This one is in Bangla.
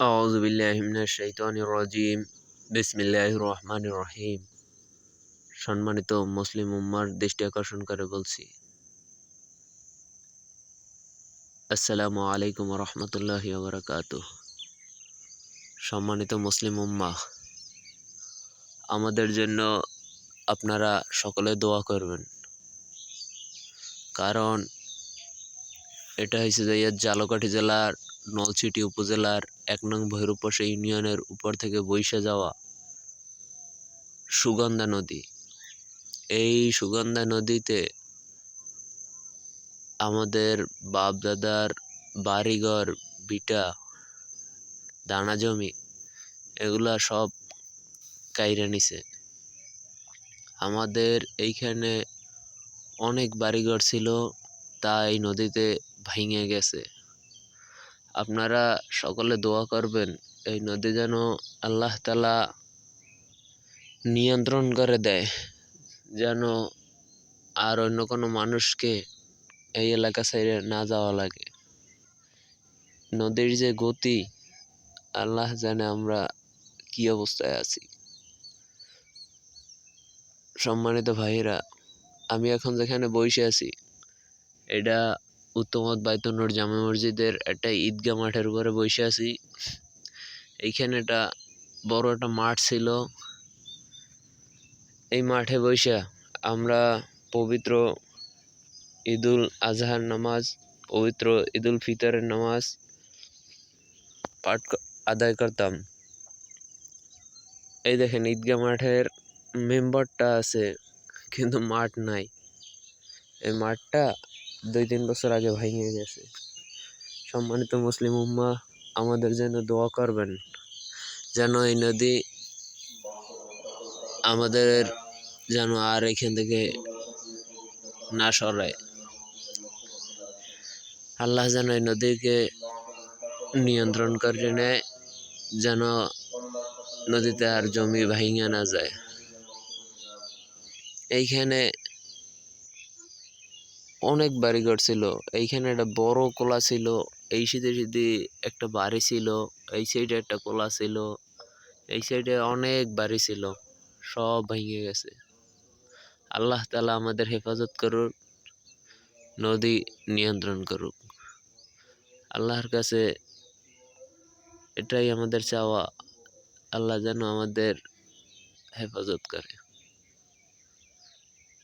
أعوذ بالله من الشيطان الرجيم بسم الله الرحمن الرحيم সম্মানিত মুসলিম উম্মার দৃষ্টি আকর্ষণ করে বলছি আসসালামু আলাইকুম রহমতুল্লাহি বারাকাত সম্মানিত মুসলিম উম্মা আমাদের জন্য আপনারা সকলে দোয়া করবেন কারণ এটা হয়েছে যে জালকাঠি জেলার নলছিটি উপজেলার এক নং ভৈরবপাশা ইউনিয়নের উপর থেকে বৈশা যাওয়া সুগন্ধা নদী। এই সুগন্ধা নদীতে আমাদের বাপ দাদার বাড়িঘর বিটা দানা জমি, এগুলা সব কাইরা নিছে। আমাদের এইখানে অনেক বাড়িঘর ছিল তা এই নদীতে ভেঙে গেছে। আপনারা সকলে দোয়া করবেন, এই নদী যেন আল্লাহ তালা নিয়ন্ত্রণ করে দেয়, যেন আর অন্য কোনো মানুষকে এই এলাকা সাইডে না যাওয়া লাগে। নদীর যে গতি, আল্লাহ জানে আমরা কি অবস্থায় আছি। সম্মানিত ভাইরা আমি এখন যেখানে বসে আছি, এটা উত্তমত বাইতুন্নর জামা মসজিদের একটা ঈদগাহ মাঠের উপরে বসে আছি। এইখানে একটা বড় একটা মাঠ ছিল। এই মাঠে বসে আমরা পবিত্র ঈদুল আজহার নামাজ, পবিত্র ঈদুল ফিতরের নামাজ পাঠ আদায় করতাম। এই দেখেন, ঈদগাহ মাঠের মেম্বারটা আছে, কিন্তু মাঠ নাই। এই মাঠটা দুই তিন বছর আগে ভেঙে গেছে। সম্মানিত মুসলিম উম্মা আমাদের যেন দোয়া করবেন, যেন এই নদী আমাদের যেন আর এখান থেকে না সরায় আল্লাহ যেন এই নদীকে নিয়ন্ত্রণ করে নেয়, যেন নদীতে আর জমি ভাঙিয়ে না যায়। এইখানে অনেক বাড়িঘর ছিল। এইখানে একটা বড় কোলা ছিল, এই সিধে সিধে একটা বাড়ি ছিল, এই সাইডে একটা কোলা ছিল, এই সাইডে অনেক বাড়ি ছিল, সব ভেঙে গেছে। আল্লাহ তালা আমাদের হেফাজত করুক, নদী নিয়ন্ত্রণ করুক। আল্লাহর কাছে এটাই আমাদের চাওয়া, আল্লাহ যেন আমাদের হেফাজত করে।